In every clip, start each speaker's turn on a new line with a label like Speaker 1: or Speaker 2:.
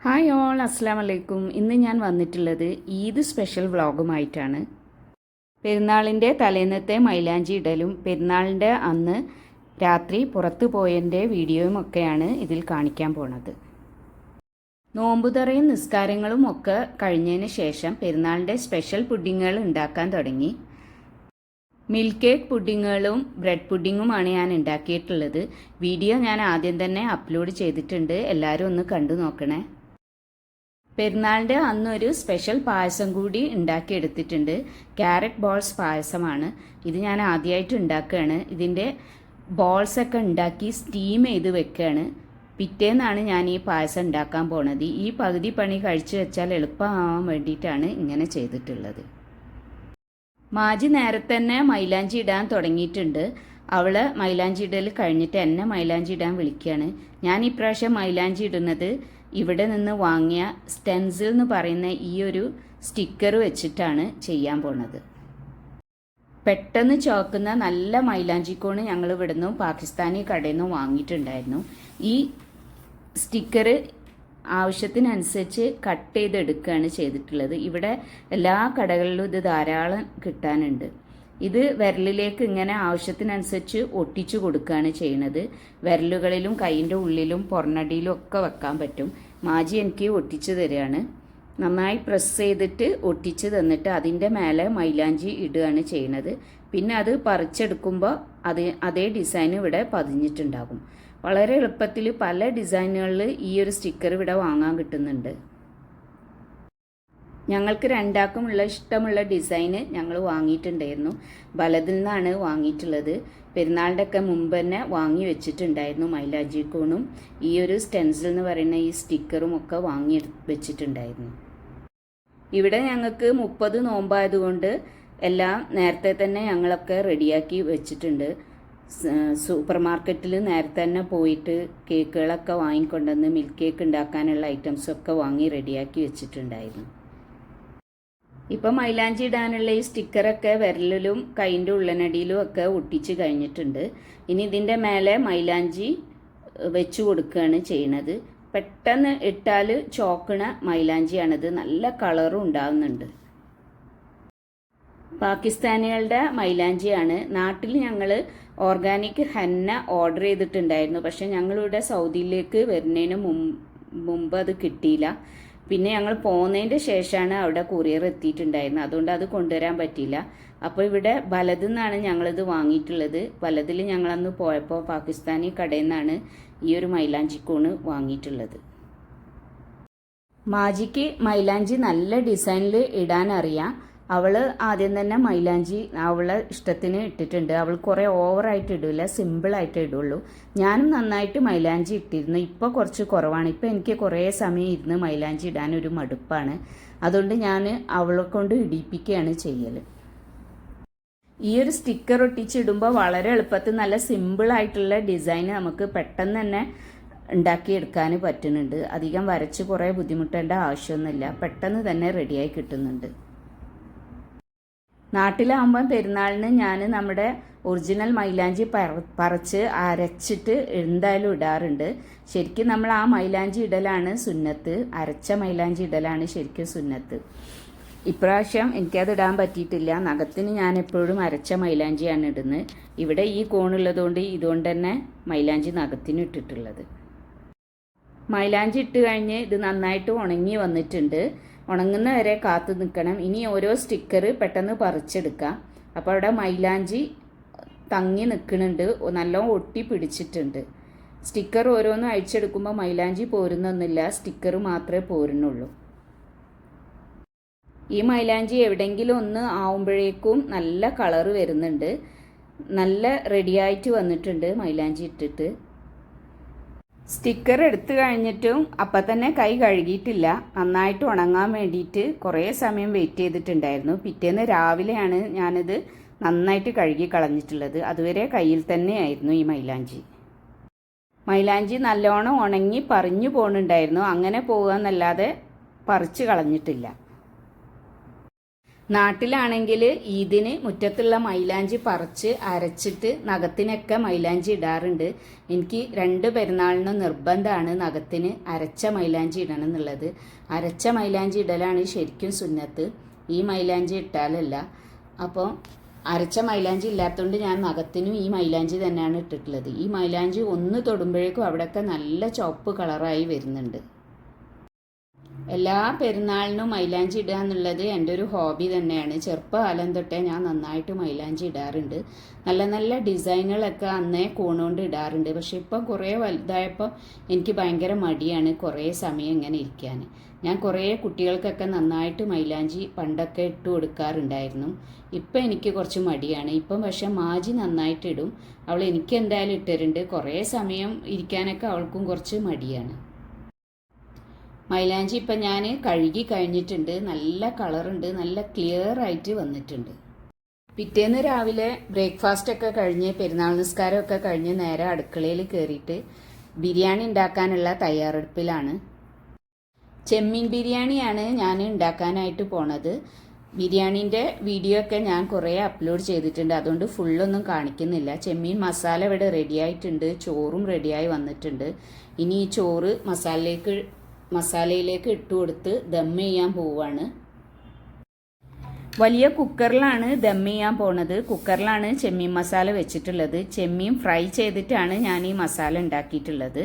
Speaker 1: Hi all അസ്സാം വലൈക്കും ഇന്ന് ഞാൻ വന്നിട്ടുള്ളത് ഈദ് സ്പെഷ്യൽ വ്ളോഗുമായിട്ടാണ് പെരുന്നാളിന്റെ തലേന്നത്തെ മൈലാഞ്ചി ഇടലും പെരുന്നാളിന്റെ അന്ന് രാത്രി പുറത്തു പോയതിന്റെ വീഡിയോയുമൊക്കെയാണ് ഇതിൽ കാണിക്കാൻ പോണത്. നോമ്പുതറയും നിസ്കാരങ്ങളും ഒക്കെ കഴിഞ്ഞതിന് ശേഷം പെരുന്നാളിന്റെ സ്പെഷ്യൽ പുഡിങ്ങുകൾ ഉണ്ടാക്കാൻ തുടങ്ങി. മിൽക്ക് കേക്ക് പുഡിങ്ങുകളും ബ്രെഡ് പുഡിങ്ങുമാണ് ഞാൻ ഉണ്ടാക്കിയിട്ടുള്ളത്. വീഡിയോ ഞാൻ ആദ്യം തന്നെ അപ്ലോഡ് ചെയ്തിട്ടുണ്ട്. എല്ലാവരും ഒന്ന് കണ്ടു നോക്കണേ. പെരുന്നാളിന്റെ അന്നൊരു സ്പെഷ്യൽ പായസം കൂടി ഉണ്ടാക്കിയെടുത്തിട്ടുണ്ട്. ക്യാരറ്റ് ബോൾസ് പായസമാണ്. ഇത് ഞാൻ ആദ്യമായിട്ട് ഉണ്ടാക്കുകയാണ്. ഇതിന്റെ ബോൾസൊക്കെ ഉണ്ടാക്കി സ്റ്റീം ചെയ്ത് വെക്കുകയാണ്. പിറ്റേന്നാണ് ഞാൻ ഈ പായസം ഉണ്ടാക്കാൻ പോണത്. ഈ പകുതി പണി കഴിച്ചു വെച്ചാൽ എളുപ്പമാവാൻ വേണ്ടിയിട്ടാണ് ഇങ്ങനെ ചെയ്തിട്ടുള്ളത്. മാജി നേരത്തെ തന്നെ മൈലാഞ്ചി ഇടാൻ തുടങ്ങിയിട്ടുണ്ട്. അവൾ മൈലാഞ്ചി ഇടൽ കഴിഞ്ഞിട്ട് എന്നെ മൈലാഞ്ചി ഇടാൻ വിളിക്കുകയാണ്. ഞാൻ ഇപ്രാവശ്യം മൈലാഞ്ചി ഇടുന്നത് ഇവിടെ നിന്ന് വാങ്ങിയ സ്റ്റെൻസിൽ എന്ന് പറയുന്ന ഈ ഒരു സ്റ്റിക്കർ വെച്ചിട്ടാണ് ചെയ്യാൻ പോണത്. പെട്ടെന്ന് ചോക്കുന്ന നല്ല മൈലാഞ്ചിക്കോണ് ഞങ്ങൾ ഇവിടുന്ന് പാകിസ്ഥാനി കടയിൽ നിന്നും വാങ്ങിയിട്ടുണ്ടായിരുന്നു. ഈ സ്റ്റിക്കർ ആവശ്യത്തിനനുസരിച്ച് കട്ട് ചെയ്തെടുക്കുകയാണ് ചെയ്തിട്ടുള്ളത്. ഇവിടെ എല്ലാ കടകളിലും ഇത് ധാരാളം കിട്ടാനുണ്ട്. ഇത് വിരലിലേക്ക് ഇങ്ങനെ ആവശ്യത്തിനനുസരിച്ച് ഒട്ടിച്ചു കൊടുക്കുകയാണ് ചെയ്യുന്നത് വിരലുകളിലും കൈയിന്റെ ഉള്ളിലും പൊറണടിയിലും ഒക്കെ വെക്കാൻ പറ്റും. മാജി എനിക്ക് ഒട്ടിച്ചു തരികയാണ് നന്നായി പ്രസ് ചെയ്തിട്ട് ഒട്ടിച്ച് തന്നിട്ട് അതിന്റെ മേലെ മൈലാഞ്ചി ഇടുകയാണ് ചെയ്യുന്നത് പിന്നെ അത് പറിച്ചെടുക്കുമ്പോൾ അത് അതേ ഡിസൈൻ ഇവിടെ പതിഞ്ഞിട്ടുണ്ടാകും. വളരെ എളുപ്പത്തിൽ പല ഡിസൈനുകളിൽ ഈ ഒരു സ്റ്റിക്കർ ഇവിടെ വാങ്ങാൻ കിട്ടുന്നുണ്ട്. ഞങ്ങൾക്ക് രണ്ടാക്കുമുള്ള ഇഷ്ടമുള്ള ഡിസൈന് ഞങ്ങൾ വാങ്ങിയിട്ടുണ്ടായിരുന്നു. ബലതിൽ നിന്നാണ് വാങ്ങിയിട്ടുള്ളത്. പെരുന്നാളിന്റെ ഒക്കെ മുമ്പ് തന്നെ വാങ്ങി വെച്ചിട്ടുണ്ടായിരുന്നു മൈലാജി കോണും. ഈ ഒരു സ്റ്റെൻസിൽ എന്ന് പറയുന്ന ഈ സ്റ്റിക്കറും ഒക്കെ വാങ്ങി വെച്ചിട്ടുണ്ടായിരുന്നു. ഇവിടെ ഞങ്ങൾക്ക് മുപ്പത് നോമ്പായതുകൊണ്ട് എല്ലാം നേരത്തെ തന്നെ ഞങ്ങളൊക്കെ റെഡിയാക്കി വെച്ചിട്ടുണ്ട്. സൂപ്പർ മാർക്കറ്റിൽ നേരത്തെ തന്നെ പോയിട്ട് കേക്കുകളൊക്കെ വാങ്ങിക്കൊണ്ടുവന്ന് മിൽക്ക് കേക്ക് ഉണ്ടാക്കാനുള്ള ഐറ്റംസൊക്കെ വാങ്ങി റെഡിയാക്കി വെച്ചിട്ടുണ്ടായിരുന്നു. ഇപ്പം മൈലാഞ്ചി ഇടാനുള്ള ഈ സ്റ്റിക്കറൊക്കെ വിരലിലും കൈന്റെ ഉള്ളനടിയിലും ഒക്കെ ഒട്ടിച്ച് കഴിഞ്ഞിട്ടുണ്ട്. ഇനി ഇതിന്റെ മേലെ മൈലാഞ്ചി വെച്ച് കൊടുക്കുകയാണ് ചെയ്യണത്. പെട്ടെന്ന് ഇട്ടാൽ ചോക്കണ മൈലാഞ്ചിയാണിത്. നല്ല കളറും ഉണ്ടാകുന്നുണ്ട് പാകിസ്ഥാനികളുടെ മൈലാഞ്ചിയാണ്. നാട്ടിൽ ഞങ്ങൾ ഓർഗാനിക് ഹെന്ന ഓർഡർ ചെയ്തിട്ടുണ്ടായിരുന്നു. പക്ഷെ ഞങ്ങളിവിടെ സൗദിയിലേക്ക് വരുന്നതിന് മുമ്പ് അത് കിട്ടിയില്ല. പിന്നെ ഞങ്ങൾ പോകുന്നതിന്റെ ശേഷമാണ് അവിടെ കൊറിയർ എത്തിയിട്ടുണ്ടായിരുന്നത്. അതുകൊണ്ട് അത് കൊണ്ടുവരാൻ പറ്റിയില്ല. അപ്പോൾ ഇവിടെ വലത് നിന്നാണ് ഞങ്ങളിത് വാങ്ങിയിട്ടുള്ളത്. വലതിൽ ഞങ്ങളന്ന് പോയപ്പോൾ പാകിസ്ഥാനി കടയിൽ നിന്നാണ് ഈ ഒരു മൈലാഞ്ചി മൈലാഞ്ചിക്കൂണ് വാങ്ങിയിട്ടുള്ളത്. മാജിക്ക് മൈലാഞ്ചി നല്ല ഡിസൈനിൽ ഇടാൻ അറിയാം അവൾ ആദ്യം തന്നെ മൈലാഞ്ചി അവളെ ഇഷ്ടത്തിന് ഇട്ടിട്ടുണ്ട്. അവൾ കുറേ ഓവറായിട്ട് ഇടില്ല സിമ്പിളായിട്ട് ഇടുള്ളൂ. ഞാനും നന്നായിട്ട് മൈലാഞ്ചി ഇട്ടിരുന്നു. ഇപ്പോൾ കുറച്ച് കുറവാണ്. ഇപ്പോൾ എനിക്ക് കുറേ സമയം ഇരുന്ന് മൈലാഞ്ചി ഇടാൻ ഒരു മടുപ്പാണ്. അതുകൊണ്ട് ഞാൻ അവളെ കൊണ്ട് ഇടിപ്പിക്കുകയാണ് ചെയ്യൽ ഈ ഒരു സ്റ്റിക്കർ ഒട്ടിച്ചിടുമ്പോൾ വളരെ എളുപ്പത്തിൽ നല്ല സിമ്പിളായിട്ടുള്ള ഡിസൈൻ നമുക്ക് പെട്ടെന്ന് തന്നെ ഉണ്ടാക്കിയെടുക്കാൻ പറ്റുന്നുണ്ട്. അധികം വരച്ച് കുറേ ബുദ്ധിമുട്ടേണ്ട ആവശ്യമൊന്നുമില്ല. പെട്ടെന്ന് തന്നെ റെഡിയായി കിട്ടുന്നുണ്ട്. നാട്ടിലാകുമ്പം പെരുന്നാളിന് ഞാൻ നമ്മുടെ ഒറിജിനൽ മൈലാഞ്ചി പറിച്ച് അരച്ചിട്ട് എന്തായാലും ഇടാറുണ്ട്. ശരിക്കും നമ്മൾ ആ മൈലാഞ്ചി ഇടലാണ് സുന്നത്ത്. അരച്ച മൈലാഞ്ചി ഇടലാണ് ശരിക്കും സുന്നത്ത്. ഇപ്രാവശ്യം എനിക്കത് ഇടാൻ പറ്റിയിട്ടില്ല. നഖത്തിന് ഞാൻ എപ്പോഴും അരച്ച മൈലാഞ്ചിയാണ് ഇടുന്നത്. ഇവിടെ ഈ കോണുള്ളതുകൊണ്ട് ഇതുകൊണ്ട് തന്നെ മൈലാഞ്ചി നഖത്തിന് ഇട്ടിട്ടുള്ളത്. മൈലാഞ്ചി ഇട്ട് കഴിഞ്ഞ് ഇത് നന്നായിട്ട് ഉണങ്ങി വന്നിട്ടുണ്ട്. ഉണങ്ങുന്ന വരെ കാത്തു നിൽക്കണം. ഇനി ഓരോ സ്റ്റിക്കർ പെട്ടെന്ന് പറിച്ചെടുക്കാം. അപ്പോൾ അവിടെ മൈലാഞ്ചി തങ്ങി നിൽക്കുന്നുണ്ട്. നല്ലോണം ഒട്ടി പിടിച്ചിട്ടുണ്ട്. സ്റ്റിക്കർ ഓരോന്നും അഴിച്ചെടുക്കുമ്പോൾ മൈലാഞ്ചി പോരുന്നൊന്നുമില്ല. സ്റ്റിക്കർ മാത്രമേ പോരുന്നുള്ളൂ. ഈ മൈലാഞ്ചി എവിടെയെങ്കിലും ഒന്ന് ആവുമ്പോഴേക്കും നല്ല കളറ് വരുന്നുണ്ട്. നല്ല റെഡിയായിട്ട് വന്നിട്ടുണ്ട് മൈലാഞ്ചി ഇട്ടിട്ട്. സ്റ്റിക്കർ എടുത്തു കഴിഞ്ഞിട്ടും അപ്പം തന്നെ കൈ കഴുകിയിട്ടില്ല. നന്നായിട്ട് ഉണങ്ങാൻ വേണ്ടിയിട്ട് കുറേ സമയം വെയിറ്റ് ചെയ്തിട്ടുണ്ടായിരുന്നു. പിറ്റേന്ന് രാവിലെയാണ് ഞാനിത് നന്നായിട്ട് കഴുകി കളഞ്ഞിട്ടുള്ളത്. അതുവരെ കയ്യിൽ തന്നെയായിരുന്നു ഈ മൈലാഞ്ചി. മൈലാഞ്ചി നല്ലോണം ഉണങ്ങി പറഞ്ഞു പോകുന്നുണ്ടായിരുന്നു അങ്ങനെ പോകുക എന്നല്ലാതെ പറിച്ചു കളഞ്ഞിട്ടില്ല. നാട്ടിലാണെങ്കിൽ ഈദിന് മുറ്റത്തുള്ള മൈലാഞ്ചി പറിച്ച് അരച്ചിട്ട് നഖത്തിനൊക്കെ മൈലാഞ്ചി ഇടാറുണ്ട്. എനിക്ക് രണ്ട് പെരുന്നാളിനും നിർബന്ധമാണ് നഖത്തിന് അരച്ച മൈലാഞ്ചി ഇടണം എന്നുള്ളത് അരച്ച മൈലാഞ്ചി ഇടലാണ് ശരിക്കും സുന്നത്ത്. ഈ മൈലാഞ്ചി ഇട്ടാലല്ല. അപ്പോൾ അരച്ച മൈലാഞ്ചി ഇല്ലാത്തതുകൊണ്ട് ഞാൻ നഖത്തിനും ഈ മൈലാഞ്ചി തന്നെയാണ് ഇട്ടിട്ടുള്ളത്. ഈ മൈലാഞ്ചി ഒന്ന് തൊടുമ്പോഴേക്കും അവിടെയൊക്കെ നല്ല ചുവപ്പ് കളറായി വരുന്നുണ്ട്. എല്ലാ പെരുന്നാളിനും മൈലാഞ്ചി ഇടുക എന്നുള്ളത് എന്റെ ഒരു ഹോബി തന്നെയാണ്. ചെറുപ്പകാലം തൊട്ടേ ഞാൻ നന്നായിട്ട് മൈലാഞ്ചി ഇടാറുണ്ട്. നല്ല നല്ല ഡിസൈനുകളൊക്കെ അന്നേ കൂണുകൊണ്ട് ഇടാറുണ്ട്. പക്ഷെ ഇപ്പം കുറേ വലുതായപ്പോൾ എനിക്ക് ഭയങ്കര മടിയാണ് കുറേ സമയം ഇങ്ങനെ ഇരിക്കാൻ. ഞാൻ കുറേ കുട്ടികൾക്കൊക്കെ നന്നായിട്ട് മൈലാഞ്ചി പണ്ടൊക്കെ ഇട്ട് കൊടുക്കാറുണ്ടായിരുന്നു. ഇപ്പം എനിക്ക് കുറച്ച് മടിയാണ്. ഇപ്പം പക്ഷെ മാജി നന്നായിട്ട് ഇടും. അവൾ എനിക്ക് എന്തായാലും ഇട്ടിട്ടുണ്ട്. കുറേ സമയം ഇരിക്കാനൊക്കെ അവൾക്കും കുറച്ച് മടിയാണ്. മൈലാഞ്ചി ഇപ്പം ഞാൻ കഴുകി കഴിഞ്ഞിട്ടുണ്ട്. നല്ല കളറുണ്ട്. നല്ല ക്ലിയർ ആയിട്ട് വന്നിട്ടുണ്ട്. പിറ്റേന്ന് രാവിലെ ബ്രേക്ക്ഫാസ്റ്റ് ഒക്കെ കഴിഞ്ഞ് പെരുന്നാൾ നിസ്കാരമൊക്കെ കഴിഞ്ഞ് നേരെ അടുക്കളയിൽ കയറിയിട്ട് ബിരിയാണി ഉണ്ടാക്കാനുള്ള തയ്യാറെടുപ്പിലാണ്. ചെമ്മീൻ ബിരിയാണിയാണ് ഞാൻ ഉണ്ടാക്കാനായിട്ട് പോണത്. ബിരിയാണീന്റെ വീഡിയോ ഒക്കെ ഞാൻ കുറേ അപ്ലോഡ് ചെയ്തിട്ടുണ്ട്. അതുകൊണ്ട് ഫുള്ളൊന്നും കാണിക്കുന്നില്ല. ചെമ്മീൻ മസാല ഇവിടെ റെഡിയായിട്ടുണ്ട് ചോറും റെഡിയായി വന്നിട്ടുണ്ട്. ഇനി ഈ ചോറ് മസാലയിലേക്ക് മസാലയിലേക്ക് ഇട്ട് കൊടുത്ത് ദം ചെയ്യാൻ പോവാണ്. വലിയ കുക്കറിലാണ് ദം ചെയ്യാൻ പോണത്. കുക്കറിലാണ് ചെമ്മീൻ മസാല വെച്ചിട്ടുള്ളത്. ചെമ്മീൻ ഫ്രൈ ചെയ്തിട്ടാണ് ഞാൻ ഈ മസാല ഉണ്ടാക്കിയിട്ടുള്ളത്.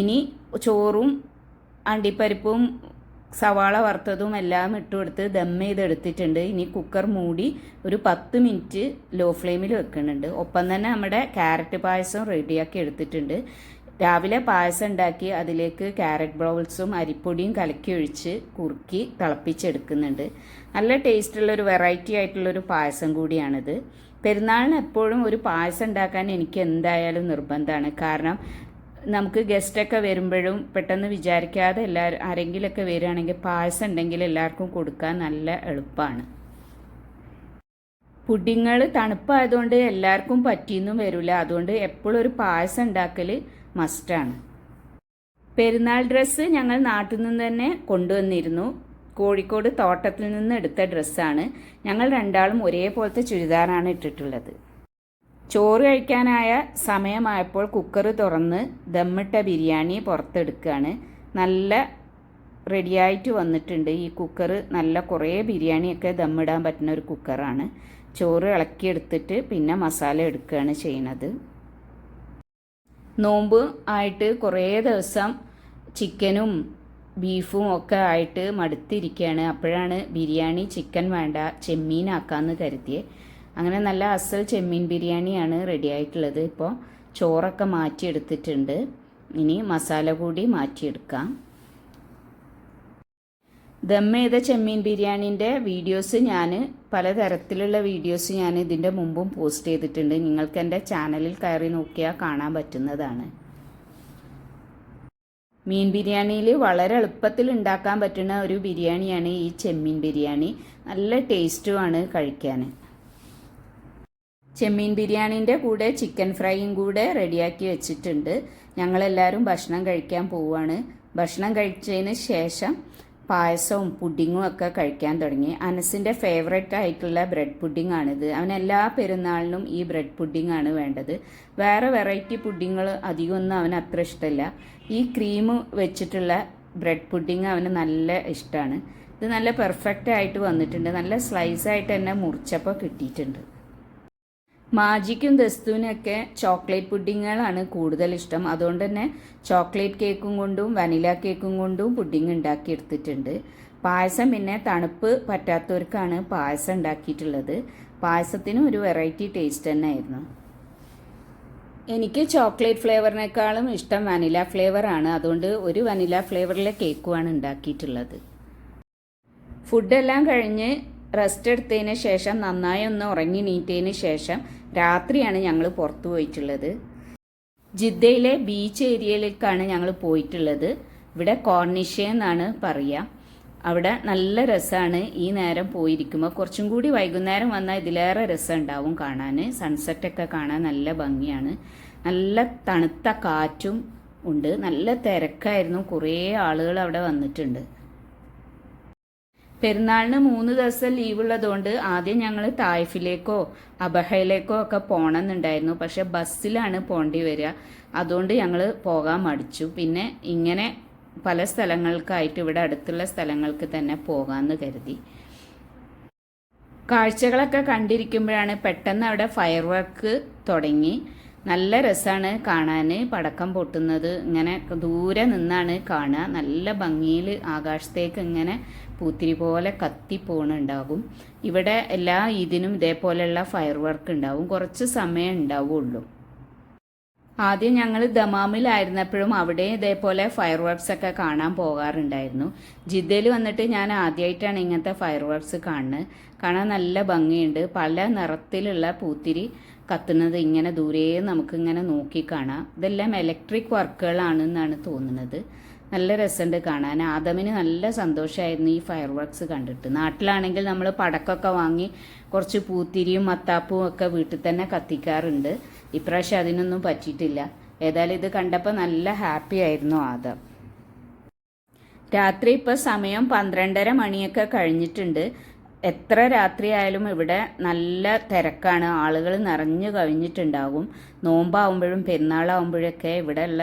Speaker 1: ഇനി ചോറും അണ്ടിപ്പരിപ്പും സവാള വറുത്തതും എല്ലാം ഇട്ട് കൊടുത്ത് ദം ചെയ്തെടുത്തിട്ടുണ്ട്. ഇനി കുക്കർ മൂടി ഒരു പത്ത് മിനിറ്റ് ലോ ഫ്ലെയിമിൽ വെക്കുന്നുണ്ട്. ഒപ്പം തന്നെ നമ്മുടെ ക്യാരറ്റ് പായസം റെഡിയാക്കി എടുത്തിട്ടുണ്ട്. രാവിലെ പായസം ഉണ്ടാക്കി അതിലേക്ക് ക്യാരറ്റ് ബ്രൗൾസും അരിപ്പൊടിയും കലക്കി ഒഴിച്ച് കുറുക്കി തിളപ്പിച്ചെടുക്കുന്നുണ്ട്. നല്ല ടേസ്റ്റുള്ള ഒരു വെറൈറ്റി ആയിട്ടുള്ളൊരു പായസം കൂടിയാണിത്. പെരുന്നാളിന് എപ്പോഴും ഒരു പായസം ഉണ്ടാക്കാൻ എനിക്ക് എന്തായാലും നിർബന്ധമാണ്. കാരണം നമുക്ക് ഗസ്റ്റൊക്കെ വരുമ്പോഴും പെട്ടെന്ന് വിചാരിക്കാതെ എല്ലാവരും ആരെങ്കിലുമൊക്കെ വരികയാണെങ്കിൽ പായസം ഉണ്ടെങ്കിൽ എല്ലാവർക്കും കൊടുക്കാൻ നല്ല എളുപ്പമാണ്. പുഡിങ്ങൾ തണുപ്പായതുകൊണ്ട് എല്ലാവർക്കും പറ്റിയെന്നും വരില്ല. അതുകൊണ്ട് എപ്പോഴും ഒരു പായസം ഉണ്ടാക്കൽ മസ്റ്റാണ്. പെരുന്നാൾ ഡ്രസ്സ് ഞങ്ങൾ നാട്ടിൽ നിന്ന് തന്നെ കൊണ്ടുവന്നിരുന്നു. കോഴിക്കോട് തോട്ടത്തിൽ നിന്ന് എടുത്ത ഡ്രസ്സാണ്. ഞങ്ങൾ രണ്ടാളും ഒരേപോലത്തെ ചുരിദാറാണ് ഇട്ടിട്ടുള്ളത്. ചോറ് കഴിക്കാനായ സമയമായപ്പോൾ കുക്കർ തുറന്ന് ദമ്മിട്ട ബിരിയാണി പുറത്തെടുക്കുകയാണ്. നല്ല റെഡിയായിട്ട് വന്നിട്ടുണ്ട്. ഈ കുക്കർ നല്ല കുറേ ബിരിയാണിയൊക്കെ ദമ്മിടാൻ പറ്റുന്ന ഒരു കുക്കറാണ്. ചോറ് ഇളക്കിയെടുത്തിട്ട് പിന്നെ മസാല എടുക്കുകയാണ് ചെയ്യുന്നത്. നോമ്പ് ആയിട്ട് കുറേ ദിവസം ചിക്കനും ബീഫും ഒക്കെ ആയിട്ട് മടുത്തിരിക്കുകയാണ് അപ്പോഴാണ് ബിരിയാണി ചിക്കൻ വേണ്ട ചെമ്മീൻ ചെമ്മീനാക്കാമെന്ന് കരുതിയേ. അങ്ങനെ നല്ല അസൽ ചെമ്മീൻ ബിരിയാണിയാണ് റെഡി ആയിട്ടുള്ളത്. ഇപ്പോൾ ചോറൊക്കെ മാറ്റിയെടുത്തിട്ടുണ്ട്. ഇനി മസാല കൂടി മാറ്റിയെടുക്കാം. ദം ചെയ്ത ചെമ്മീൻ ബിരിയാണീന്റെ വീഡിയോസ് ഞാൻ പലതരത്തിലുള്ള വീഡിയോസ് ഞാൻ ഇതിന്റെ മുമ്പും പോസ്റ്റ് ചെയ്തിട്ടുണ്ട്. നിങ്ങൾക്ക് എന്റെ ചാനലിൽ കയറി നോക്കിയാൽ കാണാൻ പറ്റുന്നതാണ്. മീൻ ബിരിയാണിയിൽ വളരെ എളുപ്പത്തിൽ ഉണ്ടാക്കാൻ പറ്റുന്ന ഒരു ബിരിയാണിയാണ് ഈ ചെമ്മീൻ ബിരിയാണി. നല്ല ടേസ്റ്റുമാണ് കഴിക്കാൻ. ചെമ്മീൻ ബിരിയാണീന്റെ കൂടെ ചിക്കൻ ഫ്രൈയും കൂടെ റെഡിയാക്കി വെച്ചിട്ടുണ്ട്. ഞങ്ങളെല്ലാവരും ഭക്ഷണം കഴിക്കാൻ പോവുകയാണ്. ഭക്ഷണം കഴിച്ചതിന് ശേഷം പായസവും പുഡിങ്ങും ഒക്കെ കഴിക്കാൻ തുടങ്ങി. അനസിന്റെ ഫേവറേറ്റ് ആയിട്ടുള്ള ബ്രെഡ് പുഡിംഗ് ആണിത്. അവൻ എല്ലാ പെരുന്നാളിനും ഈ ബ്രെഡ് പുഡിംഗ് ആണ് വേണ്ടത്. വേറെ വെറൈറ്റി പുഡിങ്ങൾ അധികമൊന്നും അവന് അത്ര ഇഷ്ടമല്ല ഈ ക്രീം വെച്ചിട്ടുള്ള ബ്രെഡ് പുഡിംഗ് അവന് നല്ല ഇഷ്ടമാണ് ഇത് നല്ല പെർഫെക്റ്റ് ആയിട്ട് വന്നിട്ടുണ്ട്. നല്ല സ്ലൈസ് ആയിട്ട് തന്നെ മുറിച്ചപ്പോൾ കിട്ടിയിട്ടുണ്ട്. മാജിക്കും ദസ്തുവിനൊക്കെ ചോക്ലേറ്റ് പുഡിങ്ങുകളാണ് കൂടുതൽ ഇഷ്ടം. അതുകൊണ്ട് തന്നെ ചോക്ലേറ്റ് കേക്കും കൊണ്ടും വനില കേക്കും കൊണ്ടും പുഡിങ് ഉണ്ടാക്കിയെടുത്തിട്ടുണ്ട്. പായസം പിന്നെ തണുപ്പ് പറ്റാത്തവർക്കാണ് പായസം ഉണ്ടാക്കിയിട്ടുള്ളത്. പായസത്തിനും ഒരു വെറൈറ്റി ടേസ്റ്റ് തന്നെ ആയിരുന്നു എനിക്ക് ചോക്ലേറ്റ് ഫ്ലേവറിനേക്കാളും ഇഷ്ടം വനില ഫ്ലേവറാണ് അതുകൊണ്ട് ഒരു വനില ഫ്ലേവറിലെ കേക്കുമാണ് ഉണ്ടാക്കിയിട്ടുള്ളത്. ഫുഡെല്ലാം കഴിഞ്ഞ് റെസ്റ്റ് എടുത്തതിന് ശേഷം നന്നായി ഒന്ന് ഉറങ്ങി നീറ്റതിന് ശേഷം രാത്രിയാണ് ഞങ്ങൾ പുറത്തു പോയിട്ടുള്ളത്. ജിദ്ദയിലെ ബീച്ച് ഏരിയയിലേക്കാണ് ഞങ്ങൾ പോയിട്ടുള്ളത്. ഇവിടെ കോർണിഷേ എന്നാണ് പറയുക അവിടെ നല്ല രസമാണ് ഈ നേരം പോയിരിക്കുമ്പോൾ കുറച്ചും കൂടി വൈകുന്നേരം വന്നാൽ ഇതിലേറെ രസം ഉണ്ടാവും കാണാൻ സൺസെറ്റൊക്കെ കാണാൻ നല്ല ഭംഗിയാണ്. നല്ല തണുത്ത കാറ്റും ഉണ്ട്. നല്ല തിരക്കായിരുന്നു. കുറേ ആളുകൾ അവിടെ വന്നിട്ടുണ്ട്. പെരുന്നാളിന് മൂന്ന് ദിവസം ലീവുള്ളതുകൊണ്ട് ആദ്യം ഞങ്ങൾ തായ്ഫിലേക്കോ അബഹയിലേക്കോ ഒക്കെ പോകണമെന്നുണ്ടായിരുന്നു പക്ഷെ ബസ്സിലാണ് പോണ്ടി വരിക. അതുകൊണ്ട് ഞങ്ങൾ പോകാൻ മടിച്ചു. പിന്നെ ഇങ്ങനെ പല സ്ഥലങ്ങൾക്കായിട്ട് ഇവിടെ അടുത്തുള്ള സ്ഥലങ്ങൾക്ക് തന്നെ പോകാമെന്ന് കരുതി. കാഴ്ചകളൊക്കെ കണ്ടിരിക്കുമ്പോഴാണ് പെട്ടെന്ന് അവിടെ ഫയർ വർക്ക് തുടങ്ങി. നല്ല രസമാണ് കാണാൻ പടക്കം പൊട്ടുന്നത് ഇങ്ങനെ ദൂരെ നിന്നാണ് കാണുക. നല്ല ഭംഗിയിൽ ആകാശത്തേക്ക് ഇങ്ങനെ പൂത്തിരി പോലെ കത്തി പോണുണ്ടാകും. ഇവിടെ എല്ലാ ഇതിനും ഇതേപോലെയുള്ള ഫയർ വർക്ക് ഉണ്ടാവും. കുറച്ച് സമയം ഉണ്ടാവുള്ളൂ. ആദ്യം ഞങ്ങൾ ദമാമിലായിരുന്നപ്പോഴും അവിടെ ഇതേപോലെ ഫയർ വർക്ക്സ് ഒക്കെ കാണാൻ പോകാറുണ്ടായിരുന്നു. ജിദ്ദയിൽ വന്നിട്ട് ഞാൻ ആദ്യമായിട്ടാണ് ഇങ്ങനത്തെ ഫയർ വർക്ക്സ് കാണുന്നത്. കാണാൻ നല്ല ഭംഗിയുണ്ട്. പല നിറത്തിലുള്ള പൂത്തിരി കത്തുന്നത് ഇങ്ങനെ ദൂരെ നമുക്കിങ്ങനെ നോക്കി കാണാം. ഇതെല്ലാം ഇലക്ട്രിക് വർക്കുകളാണെന്നാണ് തോന്നുന്നത്. നല്ല രസമുണ്ട് കാണാൻ. ആദമിന് നല്ല സന്തോഷമായിരുന്നു ഈ ഫയർ വർക്ക്സ് കണ്ടിട്ട്. നാട്ടിലാണെങ്കിൽ നമ്മൾ പടക്കമൊക്കെ വാങ്ങി കുറച്ച് പൂത്തിരിയും മത്താപ്പും ഒക്കെ വീട്ടിൽ തന്നെ കത്തിക്കാറുണ്ട്. ഇപ്രാവശ്യം അതിനൊന്നും പറ്റിയിട്ടില്ല. ഏതായാലും ഇത് കണ്ടപ്പോൾ നല്ല ഹാപ്പി ആയിരുന്നു ആദം. രാത്രി ഇപ്പോൾ സമയം പന്ത്രണ്ടര മണിയൊക്കെ കഴിഞ്ഞിട്ടുണ്ട്. എത്ര രാത്രിയായാലും ഇവിടെ നല്ല തിരക്കാണ്. ആളുകൾ നിറഞ്ഞു കവിഞ്ഞിട്ടുണ്ടാകും. നോമ്പാവുമ്പോഴും പെരുന്നാളാവുമ്പോഴൊക്കെ ഇവിടെയുള്ള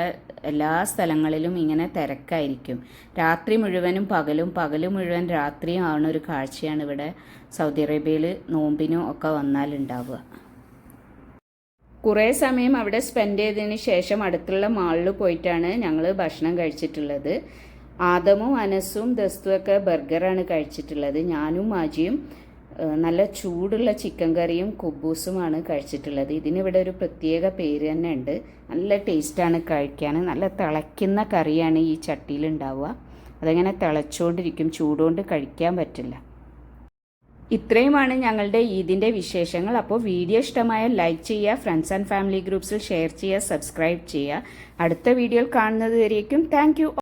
Speaker 1: എല്ലാ സ്ഥലങ്ങളിലും ഇങ്ങനെ തിരക്കായിരിക്കും. രാത്രി മുഴുവനും പകലും പകൽ മുഴുവൻ രാത്രിയും ആവുന്ന ഒരു കാഴ്ചയാണ് ഇവിടെ സൗദി അറേബ്യയിൽ നോമ്പിനും ഒക്കെ വന്നാലുണ്ടാവുക. കുറേ സമയം അവിടെ സ്പെൻഡ് ചെയ്തതിന് ശേഷം അടുത്തുള്ള മാളിൽ പോയിട്ടാണ് ഞങ്ങൾ ഭക്ഷണം കഴിച്ചിട്ടുള്ളത്. ആദമും അനസും ദസ്തുവൊക്കെ ബർഗറാണ് കഴിച്ചിട്ടുള്ളത്. ഞാനും മാജിയും നല്ല ചൂടുള്ള ചിക്കൻ കറിയും കുബൂസുമാണ് കഴിച്ചിട്ടുള്ളത്. ഇതിനിവിടെ ഒരു പ്രത്യേക പേര് തന്നെ ഉണ്ട്. നല്ല ടേസ്റ്റാണ് കഴിക്കാൻ. നല്ല തിളയ്ക്കുന്ന കറിയാണ് ഈ ചട്ടിയിൽ ഉണ്ടാവുക അതങ്ങനെ തിളച്ചുകൊണ്ടിരിക്കും ചൂടുകൊണ്ട് കഴിക്കാൻ പറ്റില്ല. ഇത്രയുമാണ് ഞങ്ങളുടെ ഈദിന്റെ വിശേഷങ്ങൾ. അപ്പോൾ വീഡിയോ ഇഷ്ടമായ ലൈക്ക് ചെയ്യുക ഫ്രണ്ട്സ് ആൻഡ് ഫാമിലി ഗ്രൂപ്പ്സിൽ ഷെയർ ചെയ്യുക സബ്സ്ക്രൈബ് ചെയ്യുക. അടുത്ത വീഡിയോയിൽ കാണുന്നത് വരേക്കും താങ്ക്